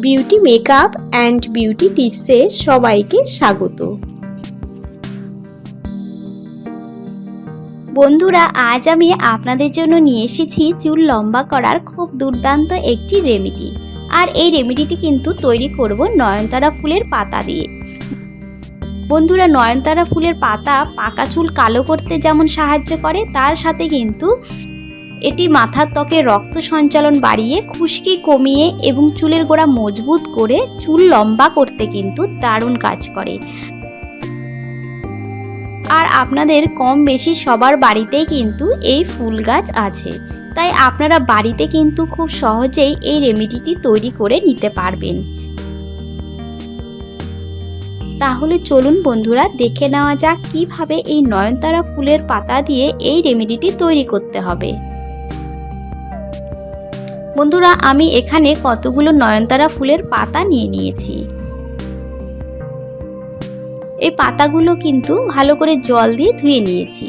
Beauty makeup and beauty টিপসে সবাইকে স্বাগত। বন্ধুরা, আজ আমি আপনাদের জন্য নিয়ে এসেছি চুল লম্বা করার খুব দুর্দান্ত একটি রেমেডি। আর এই রেমেডিটি কিন্তু তৈরি করব নয়নতারা ফুলের পাতা দিয়ে। বন্ধুরা, নয়নতারা ফুলের পাতা পাকা চুল কালো করতে যেমন সাহায্য করে, তার সাথে কিন্তু এটি মাথার ত্বকে রক্ত সঞ্চালন বাড়িয়ে খুশকি কমিয়ে এবং চুলের গোড়া মজবুত করে চুল লম্বা করতে কিন্তু দারুণ কাজ করে। আর আপনাদের কম বেশি সবার বাড়িতেই কিন্তু এই ফুল গাছ আছে। তাই আপনারা বাড়িতে কিন্তু খুব সহজেই এই রেমেডিটি তৈরি করে নিতে পারবেন। তাহলে চলুন বন্ধুরা, দেখে নেওয়া যাক কীভাবে এই নয়নতারা ফুলের পাতা দিয়ে এই রেমেডিটি তৈরি করতে হবে। বন্ধুরা, আমি এখানে কতগুলো নয়নতারা ফুলের পাতা নিয়ে নিয়েছি। এই পাতাগুলো কিন্তু ভালো করে জল দিয়ে ধুয়ে নিয়েছি।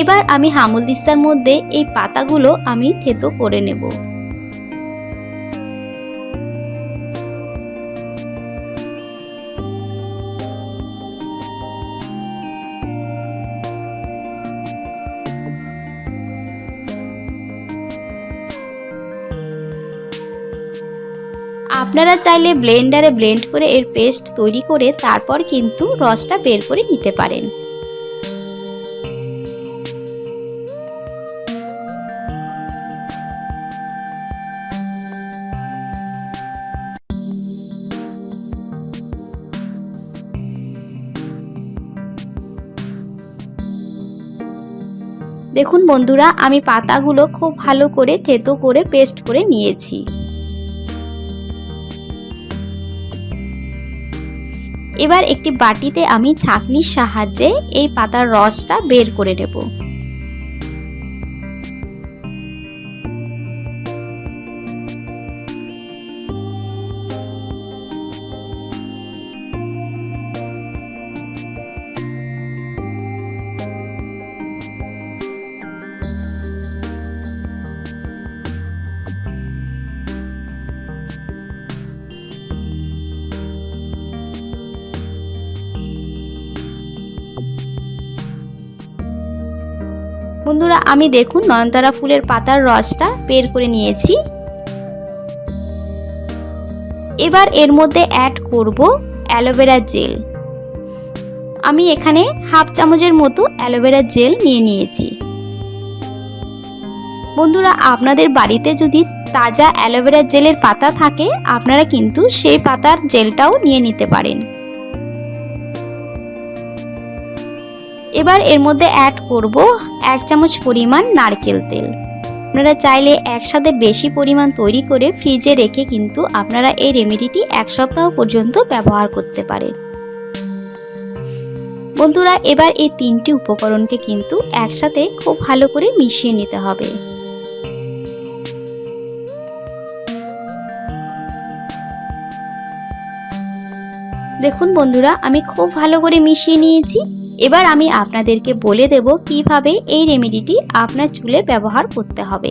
এবার আমি হামুল দিস্তার মধ্যে এই পাতাগুলো আমি থেতো করে নেব। আপনারা চাইলে ব্লেন্ডারে ব্লেন্ড করে এর পেস্ট তৈরি করে তারপর কিন্তু রসটা বের করে নিতে পারেন। দেখুন বন্ধুরা, আমি পাতাগুলো খুব ভালো করে থেতো করে পেস্ট করে নিয়েছি। এবার একটি বাটিতে আমি ছাঁকনির সাহায্যে এই পাতার রসটা বের করে নেব। বন্ধুরা, আমি দেখুন নয়নতারা ফুলের পাতার রসটা বের করে নিয়েছি। এবার এর মধ্যে অ্যাড করব অ্যালোভেরা জেল। আমি এখানে হাফ চামচের মতো অ্যালোভেরা জেল নিয়ে নিয়েছি। বন্ধুরা, আপনাদের বাড়িতে যদি তাজা অ্যালোভেরা জেলের পাতা থাকে, আপনারা কিন্তু সেই পাতার জেলটাও নিয়ে নিতে পারেন। এবার এর মধ্যে অ্যাড করব এক চামচ পরিমাণ নারকেল তেল। আপনারা চাইলে একসাথে বেশি পরিমাণ তৈরি করে ফ্রিজে রেখে কিন্তু আপনারা এই রেমেডিটি এক সপ্তাহ পর্যন্ত ব্যবহার করতে পারেন। বন্ধুরা, এবার এই তিনটি উপকরণকে কিন্তু একসাথে খুব ভালো করে মিশিয়ে নিতে হবে। দেখুন বন্ধুরা, আমি খুব ভালো করে মিশিয়ে নিয়েছি। এবার আমি আপনাদেরকে বলে দেব কীভাবে এই রেমেডিটি আপনার চুলে ব্যবহার করতে হবে।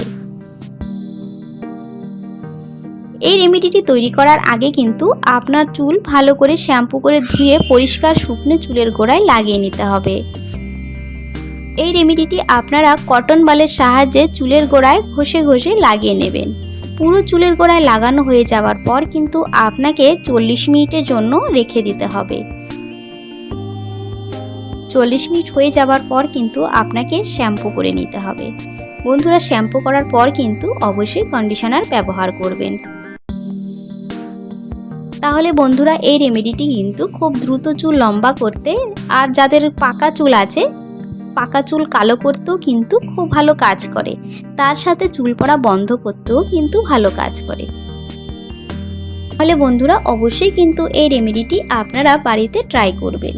এই রেমেডিটি তৈরি করার আগে কিন্তু আপনার চুল ভালো করে শ্যাম্পু করে ধুয়ে পরিষ্কার শুকনো চুলের গোড়ায় লাগিয়ে নিতে হবে। এই রেমেডিটি আপনারা কটন বালের সাহায্যে চুলের গোড়ায় ঘষে ঘষে লাগিয়ে নেবেন। পুরো চুলের গোড়ায় লাগানো হয়ে যাওয়ার পর কিন্তু আপনাকে চল্লিশ মিনিটের জন্য রেখে দিতে হবে। চল্লিশ মিনিট হয়ে যাবার পর কিন্তু আপনাকে শ্যাম্পু করে নিতে হবে। বন্ধুরা, শ্যাম্পু করার পর কিন্তু অবশ্যই কন্ডিশনার ব্যবহার করবেন। তাহলে বন্ধুরা, এই রেমেডিটি কিন্তু খুব দ্রুত চুল লম্বা করতে আর যাদের পাকা চুল আছে, পাকা চুল কালো করতেও কিন্তু খুব ভালো কাজ করে। তার সাথে চুল পড়া বন্ধ করতেও কিন্তু ভালো কাজ করে। তাহলে বন্ধুরা, অবশ্যই কিন্তু এই রেমেডিটি আপনারা বাড়িতে ট্রাই করবেন।